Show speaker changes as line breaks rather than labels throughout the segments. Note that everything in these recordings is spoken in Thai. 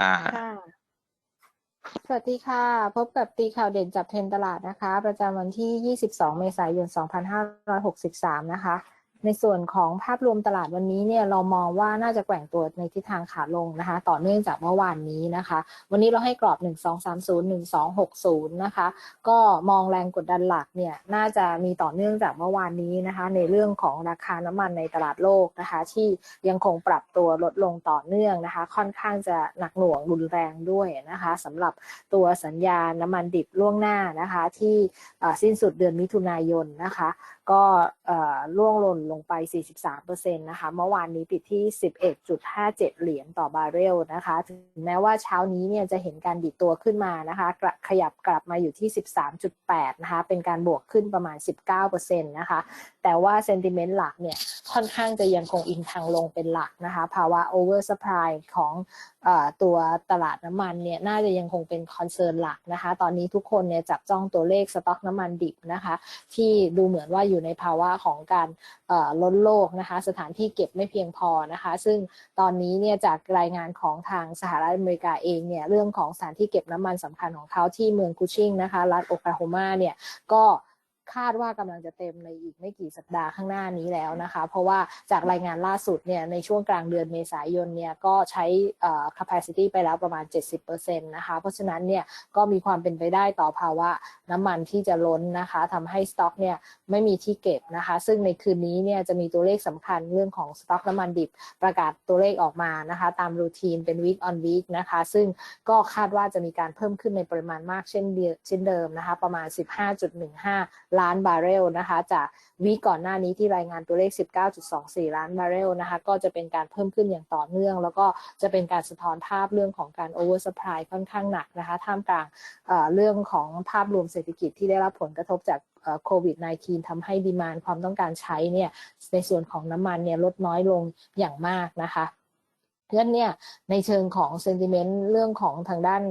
อ่า
ค่ะสวัสดีค่ะ พบกับตีข่าวเด่นจับเทรนตลาดนะคะ ประจำวันที่ 22 เมษายน 2563 นะคะ ในส่วนของภาพรวมตลาดวันนี้เนี่ยเรามองว่าน่าจะแกว่งตัวในทิศทางขาลงนะคะ ต่อเนื่องจากเมื่อวานนี้นะคะ วันนี้เราให้กรอบ 1230 1260นะคะ ก็มองแรงกดดันหลักเนี่ยน่าจะมีต่อเนื่องจากเมื่อวานนี้นะคะ ในเรื่องของราคาน้ำมันในตลาดโลกนะคะ ที่ยังคงปรับตัวลดลงต่อเนื่องนะคะ ค่อนข้างจะหนักหน่วงรุนแรงด้วยนะคะสำหรับตัวสัญญาณน้ำมันดิบล่วงหน้านะคะ ที่สิ้นสุดเดือนมิถุนายนนะคะ ก็ล่วงหล่นลงงไป 43%นะคะ เมื่อวานนี้ปิดที่ 11.57 เหรียญต่อบาร์เรลนะคะ ถึงแม้ว่าเช้านี้เนี่ยจะเห็นการดิดตัวขึ้นมานะคะกระขยับกลับมาอยู่ที่ 13.8 นะคะ เป็นการบวกขึ้นประมาณ 19%นะคะ แต่ว่าเซนติเมนต์หลักเนี่ย ค่อนข้างจะยังคงอิงทางลงเป็นหลักนะคะ ภาวะโอเวอร์สปายของอตัวตลาดน้ำมันเนี่ยน่าจะยังคงเป็นคอนเซิร์นหลักนะคะ ตอนนี้ทุกคนเนี่ยจับจ้องตัวเลขสต็อกน้ำมันดิบนะคะ ที่ดูเหมือนว่าอยู่ในภาวะของการล้นโลกนะคะ สถานที่เก็บไม่เพียงพอนะคะ ซึ่งตอนนี้เนี่ยจากรายงานของทางสหรัฐอเมริกาเองเนี่ยเรื่องของสถานที่เก็บน้ำมันสำคัญของเขาที่เมืองกูชิงนะคะรัฐโอคลาโฮมาเนี่ยก็ คาดว่ากำลังจะเต็มในอีกไม่กี่สัปดาห์ข้างหน้านี้แล้วนะคะ เพราะว่าจากรายงานล่าสุดเนี่ยในช่วงกลางเดือนเมษายนเนี่ยก็ใช้ capacity ไปแล้วประมาณ 70%นะคะ เพราะฉะนั้นเนี่ยก็มีความเป็นไปได้ต่อภาวะน้ำมันที่จะล้นนะคะทำให้สต็อกเนี่ยไม่มีที่เก็บนะคะ ซึ่งในคืนนี้เนี่ยจะมีตัวเลขสำคัญเรื่องของสต็อกน้ำมันดิบประกาศตัวเลขออกมานะคะ ตามรูทีนเป็น week on week นะคะ ซึ่งก็คาดว่าจะมีการเพิ่มขึ้นในปริมาณมากเช่นเดียวเช่นเดิมนะคะ ประมาณ 15.15ล้านบาร์เรลนะคะจากวีก่อนหน้านี้ที่รายงานตัวเลข 19.24 ล้านบาร์เรลนะคะก็จะเป็นการเพิ่มขึ้นอย่างต่อเนื่อง แล้วก็จะเป็นการสะท้อนภาพเรื่องของการ over supply ค่อนข้างหนักนะคะท่ามกลางเรื่องของภาพรวมเศรษฐกิจที่ได้รับผลกระทบจากโควิด -19 ทำให้ดีมานความต้องการใช้เนี่ยในส่วนของน้ำมันเนี่ยลดน้อยลงอย่างมากนะคะเพราะฉะนั้นเนี่ยในเชิงของเซนติเมนต์เรื่องของทางด้าน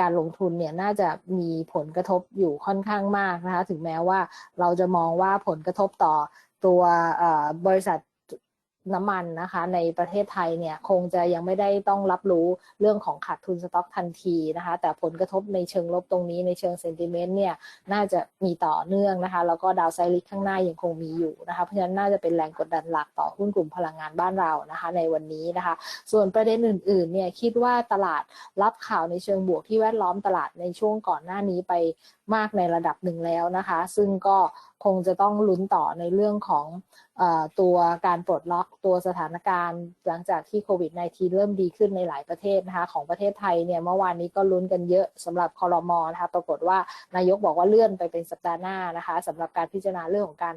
การลงทุนเนี่ยน่าจะมีผลกระทบอยู่ค่อนข้างมากนะคะถึงแม้ว่าเราจะมองว่าผลกระทบต่อตัวบริษัท น้ำมันนะคะ ในประเทศไทยเนี่ยคงจะยังไม่ได้ต้องรับรู้เรื่องของขาดทุนสต็อกทันทีนะคะ แต่ผลกระทบในเชิงลบตรงนี้ในเชิงเซนติเมนต์เนี่ยน่าจะมีต่อเนื่องนะคะ แล้วก็ดาวไซริกข้างหน้ายังคงมีอยู่นะคะ เพราะฉะนั้นน่าจะเป็นแรงกดดันหลักต่อหุ้นกลุ่มพลังงานบ้านเรานะคะ ในวันนี้นะคะ ส่วนประเด็นอื่นๆเนี่ยคิดว่าตลาดรับข่าวในเชิงบวกที่แวดล้อมตลาดในช่วงก่อนหน้านี้ไปมากในระดับหนึ่งแล้วนะคะ ซึ่งก็คงจะต้องลุ้นต่อในเรื่องของอตัวการปลดล็อกตัวสถานการณ์หลังจากที่โควิด -19 เริ่มดีขึ้นในหลายประเทศนะคะของประเทศไทยเนี่ยเมื่อวานนี้ก็ลุ้นกันเยอะสำหรับคอรมอนะคะปรากฏว่านายกบอกว่าเลื่อนไปเป็นสัปดาห์หน้านะคะสำหรับการพิจารณาเรื่องของการ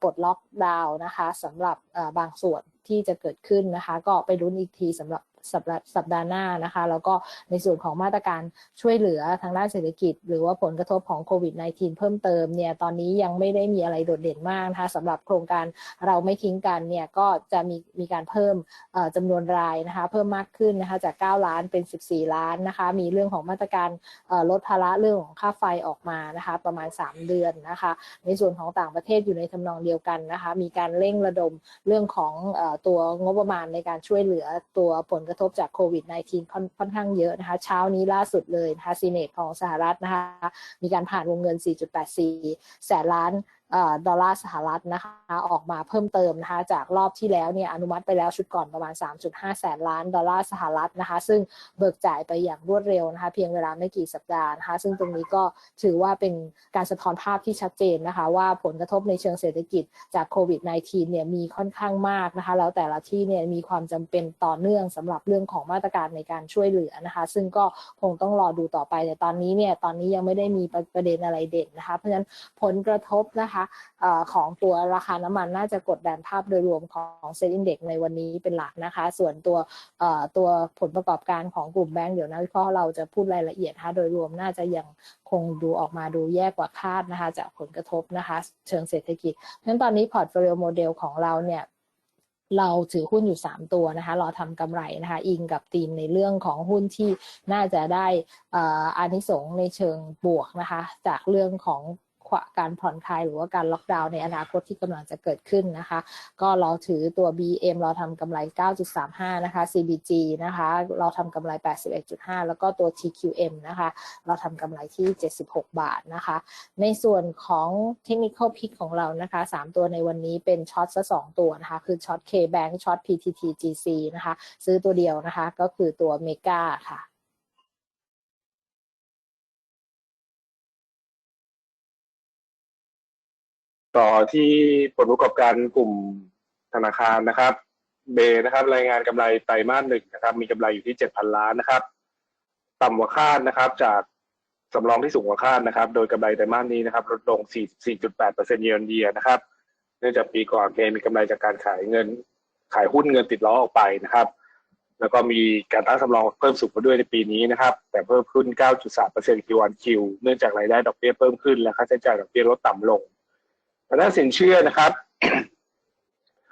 ปลดล็อกดาวน์นะคะสำหรับบางส่วนที่จะเกิดขึ้นนะคะ ก็ไปลุ้นอีกทีสำหรับ สัปดาห์สัปดาห์หน้านะคะ แล้วก็ในส่วนของมาตรการช่วยเหลือทางด้านเศรษฐกิจ หรือว่าผลกระทบของโควิด -19 เพิ่มเติมเนี่ยตอนนี้ยังไม่ได้มีอะไรโดดเด่นมากนะคะสำหรับโครงการเราไม่ทิ้งกันเนี่ยก็จะมีมีการเพิ่มเอ่อจำนวนรายนะคะเพิ่มมากขึ้นนะคะจาก 9 ล้านเป็น 14 ล้านนะคะ มีเรื่องของมาตรการลดภาระเรื่องของค่าไฟออกมานะคะประมาณ 3 เดือนนะคะ ในส่วนของต่างประเทศอยู่ในทำนองเดียวกันนะคะ มีการเร่งระดมเรื่องของตัวงบประมาณในการช่วยเหลือตัวผลกระทบจากโควิด -19 ค่อนค่อนข้างเยอะนะคะ เช้านี้ล่าสุดเลยนะคะซีเนตของสหรัฐนะคะ มีการผ่านวงเงิน 4.84 แสนล้าน ดอลลาร์สหรัฐนะคะออกมาเพิ่มเติมนะคะจากรอบที่แล้วเนี่ยอนุมัติไปแล้วชุดก่อนประมาณ 3.5 แสนล้านดอลลาร์สหรัฐนะคะซึ่งเบิกจ่ายไปอย่างรวดเร็วนะคะเพียงเวลาไม่กี่สัปดาห์นะคะซึ่งตรงนี้ก็ถือว่าเป็นการสะท้อนภาพที่ชัดเจนนะคะว่าผลกระทบในเชิงเศรษฐกิจจากโควิด -19 เนี่ยมีค่อนข้างมากนะคะแล้วแต่ละที่เนี่ยมีความจำเป็นต่อเนื่องสำหรับเรื่องของมาตรการในการช่วยเหลือนะคะ ซึ่งก็คงต้องรอดูต่อไปแต่ตอนนี้เนี่ยตอนนี้ยังไม่ได้มีประเด็นอะไรเด่นนะคะเพราะฉะนั้นผลกระทบนะคะเอ่อของตัวราคาน้ำมันน่าจะกดดันภาพโดยรวมของเซ็นดิ้งเด็กในวันนี้เป็นหลักนะคะ ส่วนตัวตัวผลประกอบการของกลุ่มแบงก์เดี๋ยวนักวิเคราะห์เราจะพูดรายละเอียดนะคะโดยรวมน่าจะยังคงดูออกมาดูแย่กว่าคาดนะคะ จากผลกระทบนะคะ เชิงเศรษฐกิจเพราะฉะนั้นตอนนี้พอร์ตโฟลิโอโมเดลของเราเนี่ยเราถือหุ้นอยู่ 3 ตัวนะคะ รอทำกำไรนะคะ อิงกับธีมในเรื่องของหุ้นที่น่าจะได้เอ่ออานิสงส์ในเชิงบวกนะคะ จากเรื่องของ การผ่อนคลายหรือว่าการล็อกดาวน์ในอนาคตที่กำลังจะเกิดขึ้นนะคะ ก็เราถือตัว BM เราทำกำไร 9.35 นะคะ CBG นะคะ เราทำกำไร 81.5 แล้วก็ตัว TQM นะคะ เราทำกำไรที่ 76 บาทนะคะ ในส่วนของเทคนิค Pick ของเรานะคะ 3 ตัวในวันนี้เป็นช็อตซะ2ตัวนะคะ คือช็อต K-Bank ช็อต PTT GC นะคะ ซื้อตัวเดียวนะคะ ก็คือตัวเมกาค่ะ
ต่อที่ผลประกอบการกลุ่มธนาคารนะครับ เบนะครับ รายงานกำไรไตรมาสหนึ่งนะครับ มีกำไรอยู่ที่เจ็ดพันล้านนะครับ ต่ำกว่าคาดนะครับ จากสำรองที่สูงกว่าคาดนะครับ โดยกำไรไตรมาสนี้นะครับลดลง 44.8%เยนเยียนะครับ เนื่องจากปีก่อนเบมีกำไรจากการขายเงิน ขายหุ้นเงินติดล้อออกไปนะครับ แล้วก็มีการตั้งสำรองเพิ่มสูงขึ้นด้วยในปีนี้นะครับ แต่เพิ่มขึ้น 9.3% Q on Q เนื่องจากรายได้ดอกเบี้ยเพิ่มขึ้นและค่าใช้จ่ายดอกเบี้ยลดต่ำลง ทางด้านสินเชื่อนะครับ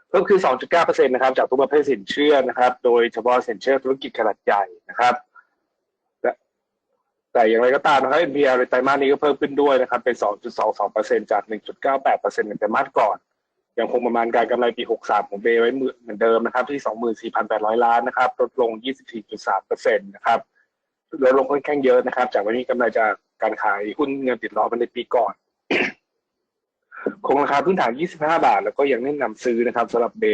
เพิ่มขึ้น 2.9%นะครับ จากทุกประเภทสินเชื่อนะครับ โดยเฉพาะสินเชื่อธุรกิจขนาดใหญ่นะครับแต่อย่างไรก็ตามนะครับ NPL ในไตรมาสนี้ก็เพิ่มขึ้นด้วยนะครับ เป็น 2.22%จาก 1.98%ในไตรมาสก่อนยังคงประมาณการกำไรปี 63 ของเบไว้เหมือนเดิมนะครับ ที่ 24,800 ล้านนะครับ ลดลง 24.3%นะครับลดลงค่อนข้างเยอะนะครับ จากวันนี้กำไรจากการขายหุ้นเงินติดล้อมาในปีก่อน คงราคาพื้นฐาน 25 บาท แล้วก็ยังแนะนำซื้อนะครับสำหรับเบ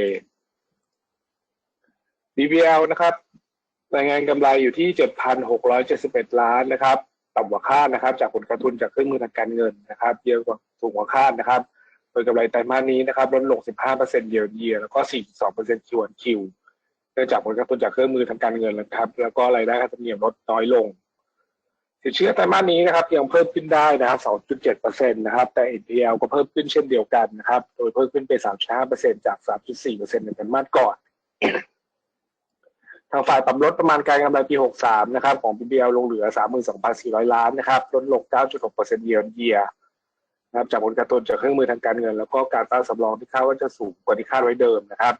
BBL นะครับ รายงานกำไรอยู่ที่ 7,671 ล้านนะครับ ต่ำกว่าคาดนะครับ จากผลกระทุนจากเครื่องมือทางการเงินนะครับ เยอะกว่าสูงกว่าคาดนะครับ โดยกำไรไตรมาสนี้นะครับลดลง 15%เยียร์เยียร์แล้วก็ 4.2%คิวอันคิวเนื่องจากผลกระทบจากเครื่องมือทางการเงินนะครับ แล้วก็รายได้ค่าธรรมเนียมลดน้อยลง สินเชื่อไตรมาสนี้นะครับยังเพิ่มขึ้นได้นะครับ2.7%นะครับ แต่ NPL ก็เพิ่มขึ้นเช่นเดียวกันนะครับ โดยเพิ่มขึ้นไป 3.5%จาก 3.4%ในไตรมาสก่อน ทางฝ่ายปรับลดประมาณการกำไรปี 63 นะครับ ของ BBL ลงเหลือ 32,400 ล้านนะครับ ลดลง 9.6%เยียร์เยียนะครับ จากผลกระทบจากเครื่องมือทางการเงิน แล้วก็การตั้งสำรองที่คาดว่าจะสูงกว่าที่คาดไว้เดิมนะครับ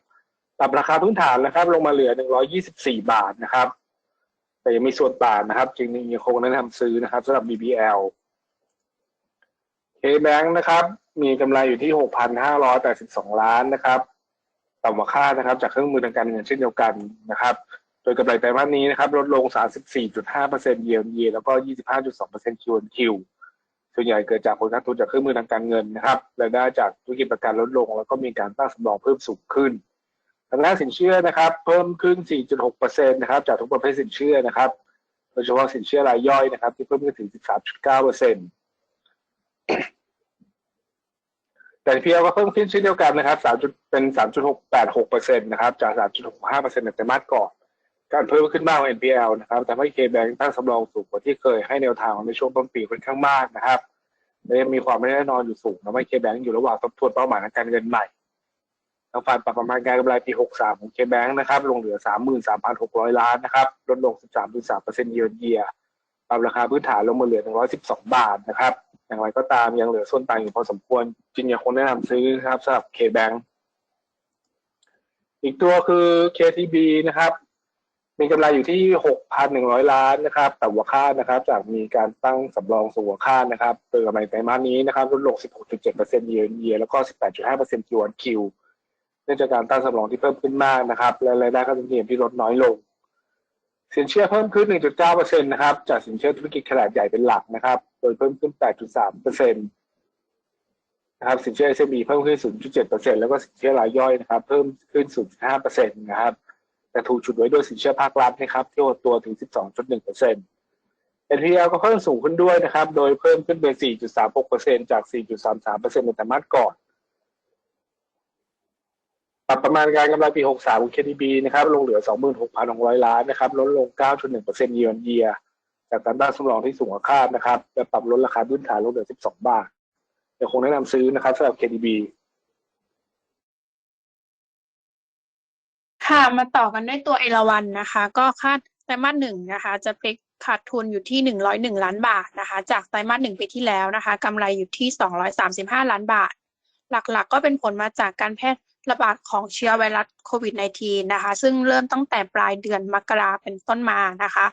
ปรับราคาพื้นฐานนะครับ ลงมาเหลือ 124 บาทนะครับ แต่ยังมีส่วนต่างนะครับ จึงยังคงแนะนำซื้อนะครับสำหรับ BBL K-Bank นะครับ มีกำไรอยู่ที่ 6,582 ล้านนะครับต่ำกว่าคาดนะครับ จากเครื่องมือทางการเงินเช่นเดียวกันนะครับ โดยกำไรไตรมาสนี้นะครับ ลดลง 34.5%เยียร์เยียแล้วก็ 25.2% Q on Q ส่วนใหญ่เกิดจากผลกระทบจากเครื่องมือทางการเงินนะครับรายได้จากธุรกิจประกันลดลง แล้วก็มีการตั้งสำรองเพิ่มสูงขึ้น ทางด้านสินเชื่อนะครับ เพิ่มขึ้น 4.6%นะครับจากทุกประเภทสินเชื่อนะครับโดยเฉพาะสินเชื่อรายย่อยนะครับ ที่เพิ่มขึ้นถึง 13.9%แต่ NPL ก็เพิ่มขึ้นเช่นเดียวกันนะครับ3เป็น 3.686%นะครับจาก 3.65%ในไตรมาสก่อน การเพิ่มขึ้นมากของ NPL นะครับแต่ให้ K-Bank ตั้งสำรองสูงกว่าที่เคยให้แนวทางในช่วงต้นปีค่อนข้างมากนะครับและมีความไม่แน่นอนอยู่สูงทำให้ K-Bank อยู่ระหว่างทบทวนเป้าหมายทางการเงินใหม่ ทางฝ่ายปรับประมาณการกำไรปี 63 ของ K-Bank นะครับ ลงเหลือ 33,600 ล้านนะครับ ลดลง 13.3%เยียร์เยียปรับราคาพื้นฐานลงมาเหลือ 112 บาทนะครับ อย่างไรก็ตามยังเหลือส่วนต่างอยู่พอสมควร จึงยังคงแนะนำซื้อครับสำหรับ K-Bank อีกตัวคือ KTB นะครับ มีกำไรอยู่ที่ 6,100 ล้านนะครับแต่หัวค่าดนะครับ จากมีการตั้งสำรองสูงหัวค่าดนะครับโดยกำไรไตรมาสนี้นะครับลดลง 16.7%เยียร์เยียแล้วก็ 18.5% Q on Q เนื่องจากการตั้งสำรองที่เพิ่มขึ้นมากนะครับ และรายได้ค่าธรรมเนียมที่ลดน้อยลง สินเชื่อเพิ่มขึ้น 1.9%นะครับ จากสินเชื่อธุรกิจขนาดใหญ่เป็นหลักนะครับ โดยเพิ่มขึ้น 8.3%นะครับ สินเชื่อ SME เพิ่มขึ้น 0.7%แล้วก็สินเชื่อรายย่อยนะครับ เพิ่มขึ้น 0.5%นะครับ แต่ถูกฉุดไว้โดยสินเชื่อภาครัฐนะครับ ที่หดตัวถึง 12.1% NPL ก็เพิ่มสูงขึ้นด้วยนะครับ โดยเพิ่มขึ้นเป็น 4.36%จาก 4.33%ในไตรมาสก่อน ปรับประมาณการกำไรปี 63 ของ KTB นะครับ ลงเหลือ 26,600 ล้านนะครับ ลดลง 9.1%เยียร์เยียจากการตั้งสำรองที่สูงกว่าคาดนะครับและปรับลดราคาพื้นฐานลงเหลือ 12 บาทยังคงแนะนำซื้อนะครับสำหรับ KTB
ค่ะมาต่อกันด้วยตัวเอราวันนะคะ ก็คาดไตรมาสหนึ่งนะคะ จะพลิกขาดทุนอยู่ที่หนึ่งร้อยหนึ่งล้านบาทนะคะ จากไตรมาสหนึ่งปีที่แล้วนะคะกำไรอยู่ที่สองร้อยสามสิบห้าล้านบาท หลักๆก็เป็นผลมาจากการแพร่ ระบาดของเชื้อไวรัสโควิด -19 นะคะ ซึ่งเริ่มตั้งแต่ปลายเดือนมกราเป็นต้นมานะคะ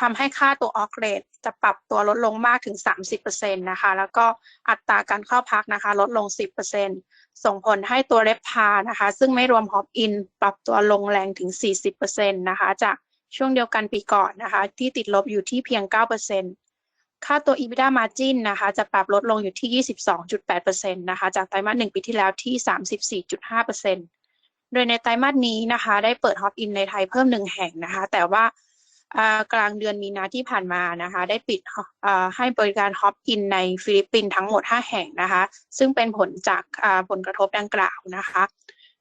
ทำให้ค่าตัวออกเรทจะปรับตัวลดลงมากถึง 30%นะคะ แล้วก็อัตราการเข้าพักนะคะ ลดลง 10%ส่งผลให้ตัวเรฟพานะคะ ซึ่งไม่รวมฮอปอิน ปรับตัวลงแรงถึง 40%นะคะ จากช่วงเดียวกันปีก่อนนะคะ ที่ติดลบอยู่ที่เพียง 9% ค่าตัว EBITDA margin นะคะจะปรับลดลงอยู่ที่ 22.8%นะคะจากไตรมาสหนึ่งปีที่แล้วที่ 34.5%โดยในไตรมาสนี้นะคะได้เปิดฮอปอินในไทยเพิ่มหนึ่งแห่งนะคะ แต่ว่ากลางเดือนมีนาที่ผ่านมานะคะ ได้ปิดให้บริการฮอปอินในฟิลิปปินส์ทั้งหมด 5 แห่งนะคะ ซึ่งเป็นผลจากผลกระทบดังกล่าวนะคะ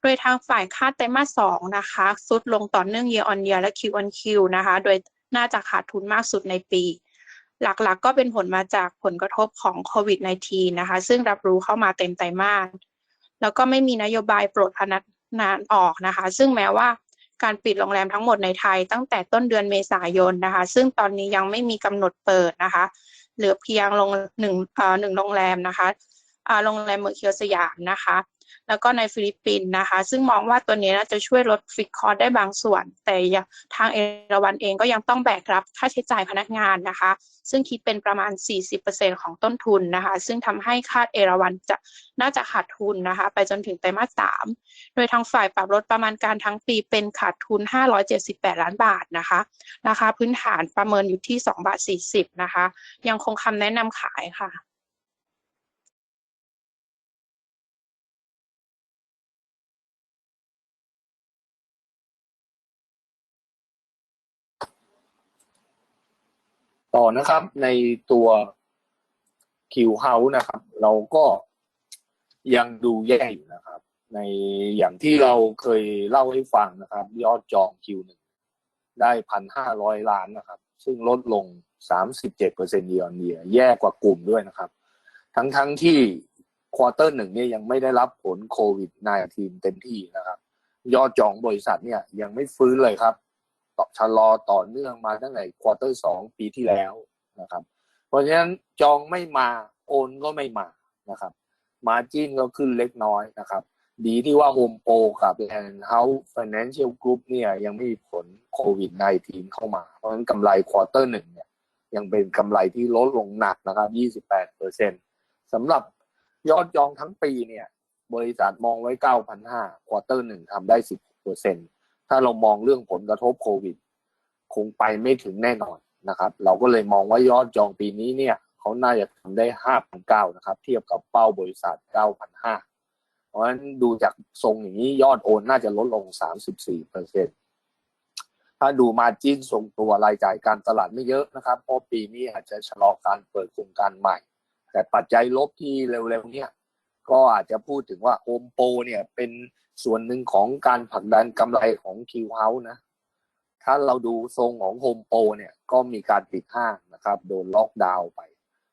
โดยทางฝ่ายค่าไตรมาสสองนะคะสุดลงต่อเนื่อง year on year และ Q on Q นะคะ โดยน่าจะขาดทุนมากสุดในปี หลักๆก็เป็นผลมาจากผลกระทบของโควิด -19 นะคะ ซึ่งรับรู้เข้ามาเต็มไตรมาสแล้วก็ไม่มีนโยบายปลดพนักงานออกนะคะ ซึ่งแม้ว่าการปิดโรงแรมทั้งหมดในไทยตั้งแต่ต้นเดือนเมษายนนะคะ ซึ่งตอนนี้ยังไม่มีกำหนดเปิดนะคะ เหลือเพียงลงหนึ่งหนึ่งโรงแรมนะคะ โรงแรมเมอร์เคียวสยามนะคะ แล้วก็ในฟิลิปปินส์นะคะ ซึ่งมองว่าตัวนี้น่าจะช่วยลดฟิกคอร์ได้บางส่วน แต่ยังทางเอราวันเองก็ยังต้องแบกรับค่าใช้จ่ายพนักงานนะคะ ซึ่งคิดเป็นประมาณ 40%ของต้นทุนนะคะ ซึ่งทำให้ค่าเอราวันจะน่าจะขาดทุนนะคะ ไปจนถึงไตรมาสสามโดยทางฝ่ายปรับลดประมาณการทั้งปีเป็นขาดทุน 578 ล้านบาทนะคะ ราคาพื้นฐานประเมินอยู่ที่2บาท40นะคะ ยังคงคำแนะนำขายค่ะ
ต่อนะครับ ในตัวคิวเฮาส์นะครับ เราก็ยังดูแย่อยู่นะครับ ในอย่างที่เราเคยเล่าให้ฟังนะครับ ยอดจองคิวหนึ่งได้พันห้าร้อยล้านนะครับ ซึ่งลดลงสามสิบเจ็ดเปอร์เซ็นต์เดียร์เดียแย่กว่ากลุ่มด้วยนะครับ ทั้งทั้งๆที่ควอเตอร์หนึ่งเนี่ยยังไม่ได้รับผลโควิด -19 เต็มที่นะครับ ยอดจองบริษัทเนี่ยยังไม่ฟื้นเลยครับ ต่อชะลอต่อเนื่องมาตั้งแต่ควอเตอร์สองปีที่แล้วนะครับ เพราะฉะนั้นจองไม่มาโอนก็ไม่มานะครับมาจิ้นก็ขึ้นเล็กน้อยนะครับ ดีที่ว่าโฮมโปรกับแอนเฮาส์ฟินแลนเชียลกรุ๊ปเนี่ยยังไม่มีผลโควิด -19 เข้ามา เพราะฉะนั้นกำไรควอเตอร์หนึ่งเนี่ยยังเป็นกำไรที่ลดลงหนักนะครับ 28เปอร์เซ็นสำหรับยอดจองทั้งปีเนี่ย บริษัทมองไว้ 9,500ควอเตอร์หนึ่งทำได้ 10เปอร์เซ็นต์ ถ้าเรามองเรื่องผลกระทบโควิด คงไปไม่ถึงแน่นอนนะครับ เราก็เลยมองว่ายอดจองปีนี้เนี่ยเขาน่าจะทำได้ห้าพันเก้านะครับ เทียบกับเป้าบริษัทเก้าพันห้าเพราะฉะนั้นดูจากทรงอย่างนี้ยอดโอนน่าจะลดลงสามสิบสี่เปอร์เซ็นถ้าดูมาจิ้นทรงตัวรายจ่ายการตลาดไม่เยอะนะครับ เพราะปีนี้อาจจะชะลอการเปิดโครงการใหม่ แต่ปัจจัยลบที่เร็วๆเนี่ยก็อาจจะพูดถึงว่าโฮมโปรเนี่ยเป็น ส่วนหนึ่งของการผลักดันกำไรของคิวเฮาส์นะ ถ้าเราดูทรงของโฮมโปรเนี่ยก็มีการปิดห้างนะครับ โดนล็อกดาวน์ไป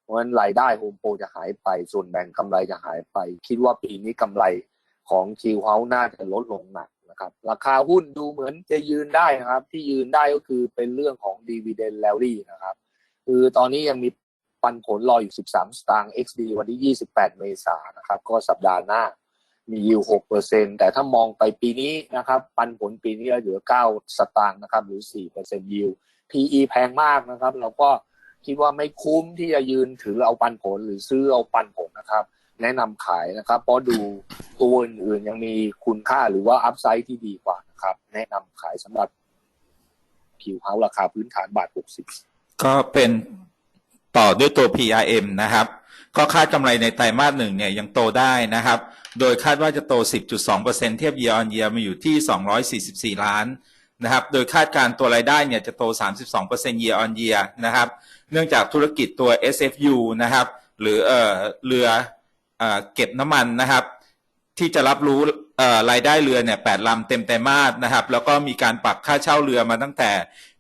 เพราะฉะนั้นรายได้โฮมโปรจะหายไป ส่วนแบ่งกำไรจะหายไป คิดว่าปีนี้กำไรของคิวเฮาส์น่าจะลดลงหนักนะครับราคาหุ้นดูเหมือนจะยืนได้นะครับ ที่ยืนได้ก็คือเป็นเรื่องของดีเวเดนแลลี่นะครับ คือตอนนี้ยังมีปันผลรออยู่ 13 สตางค์ XD วันที่ 28 เมษายนนะครับ ก็สัปดาห์หน้า มียิว6เปอร์เซ็นแต่ถ้ามองไปปีนี้นะครับปันผลปีนี้เหลือ9สตางค์นะครับหรือ4เปอร์เซ็นยิว PE แพงมากนะครับ เราก็คิดว่าไม่คุ้มที่จะยืนถือเอาปันผลหรือซื้อเอาปันผลนะครับ แนะนำขายนะครับ เพราะดูตัวอื่นๆยังมีคุณค่าหรือว่าอัพไซด์ที่ดีกว่านะครับ แนะนำขายสำหรับคิวเฮาราคาพื้นฐานบาท60
ก็เป็น ต่อด้วยตัว PRM นะครับ ก็คาดกำไรในไตรมาสหนึ่งเนี่ยยังโตได้นะครับ โดยคาดว่าจะโต 10.2%เทียบ year on year มาอยู่ที่ 244 ล้านนะครับ โดยคาดการ์ตัวรายได้เนี่ยจะโต 32% year on year นะครับ เนื่องจากธุรกิจตัว SFU นะครับ หรือเออเรือเออเก็บน้ำมันนะครับ ที่จะรับรู้รายได้เรือเนี่ยแปดลำเต็มไตรมาสนะครับ แล้วก็มีการปรับค่าเช่าเรือมาตั้งแต่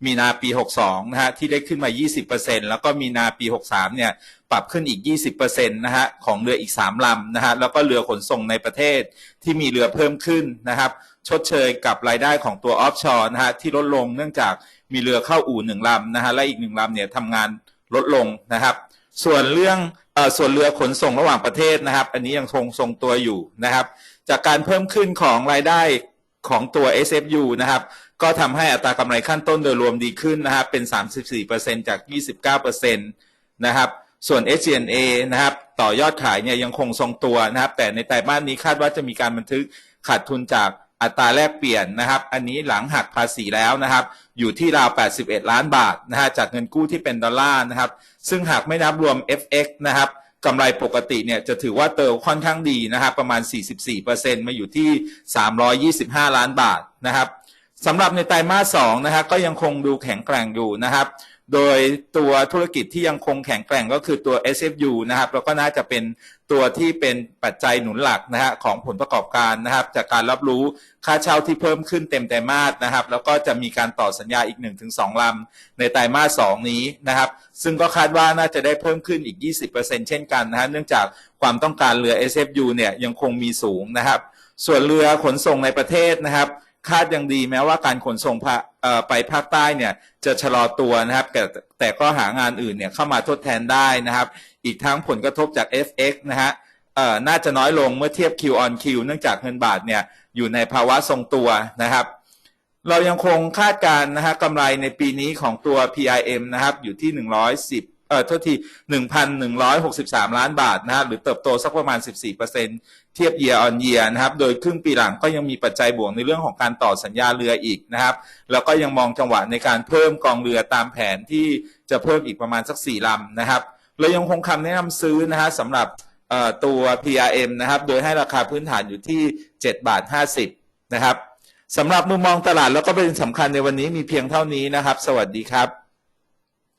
มีนาปี 62 นะฮะที่ได้ขึ้นมา 20%แล้วก็มีนาปี 63 เนี่ยปรับขึ้นอีก 20%นะฮะของเรืออีก 3 ลำนะฮะแล้วก็เรือขนส่งในประเทศที่มีเรือเพิ่มขึ้นนะครับ ชดเชยกับรายได้ของตัวออฟชอร์นะฮะที่ลดลงเนื่องจากมีเรือเข้าอู่หนึ่งลำนะฮะและอีกหนึ่งลำเนี่ยทำงานลดลงนะครับ ส่วนเรื่องเอ่อส่วนเรือขนส่งระหว่างประเทศนะครับ อันนี้ยังคงทรงตัวอยู่นะครับ จากการเพิ่มขึ้นของรายได้ของตัว SFU นะครับก็ทำให้อัตรากำไรขั้นต้นโดยรวมดีขึ้นนะครับเป็น 34%จาก 29%นะครับส่วน SG&A นะครับต่อยอดขายเนี่ยยังคงทรงตัวนะครับแต่ในไตรมาสนี้คาดว่าจะมีการบันทึกขาดทุนจาก อัตราแลกเปลี่ยนนะครับ อันนี้หลังหักภาษีแล้วนะครับ อยู่ที่ราว 81 ล้านบาทนะฮะจากเงินกู้ที่เป็นดอลลาร์นะครับ ซึ่งหากไม่นับรวม FX นะครับกำไรปกติเนี่ยจะถือว่าเติบค่อนข้างดีนะครับประมาณ 44%มาอยู่ที่ 325 ล้านบาทนะครับสำหรับในไตรมาส2นะครับก็ยังคงดูแข็งแกร่งอยู่นะครับ โดยตัวธุรกิจที่ยังคงแข็งแกร่งก็คือตัว SFU นะครับแล้วก็น่าจะเป็น ตัวที่เป็นปัจจัยหนุนหลักนะฮะของผลประกอบการนะครับ จากการรับรู้ค่าเช่าที่เพิ่มขึ้นเต็มไตรมาสนะครับ แล้วก็จะมีการต่อสัญญาอีก 1-2 ลำ ในไตรมาส 2 นี้นะครับ ซึ่งก็คาดว่าน่าจะได้เพิ่มขึ้นอีก 20%เช่นกันนะฮะเนื่องจากความต้องการเรือ SFU เนี่ยยังคงมีสูงนะครับ ส่วนเรือขนส่งในประเทศนะครับ คาดยังดีแม้ว่าการขนส่งไปภาคใต้เนี่ยจะชะลอตัวนะครับ แต่แต่ก็หางานอื่นเนี่ยเข้ามาทดแทนได้นะครับ อีกทั้งผลกระทบจาก FX นะฮะน่าจะน้อยลงเมื่อเทียบ Q on Q เนื่องจากเงินบาทเนี่ยอยู่ในภาวะทรงตัวนะครับ เรายังคงคาดการณ์นะฮะกำไรในปีนี้ของตัว PIM นะครับอยู่ที่ 110 เอ่อโทษที1,163ล้านบาทนะครับหรือเติบโตสักประมาณ14%เทียบ year on year นะครับ โดยครึ่งปีหลังก็ยังมีปัจจัยบวกในเรื่องของการต่อสัญญาเรืออีกนะครับ แล้วก็ยังมองจังหวะในการเพิ่มกองเรือตามแผนที่จะเพิ่มอีกประมาณสัก4ลำนะครับเรายังคงคำแนะนำซื้อนะฮะสำหรับเอ่อตัว PRM นะครับ โดยให้ราคาพื้นฐานอยู่ที่7บาท50นะครับสำหรับมุมมองตลาดแล้วก็ประเด็นสำคัญในวันนี้มีเพียงเท่านี้นะครับ สวัสดีครับ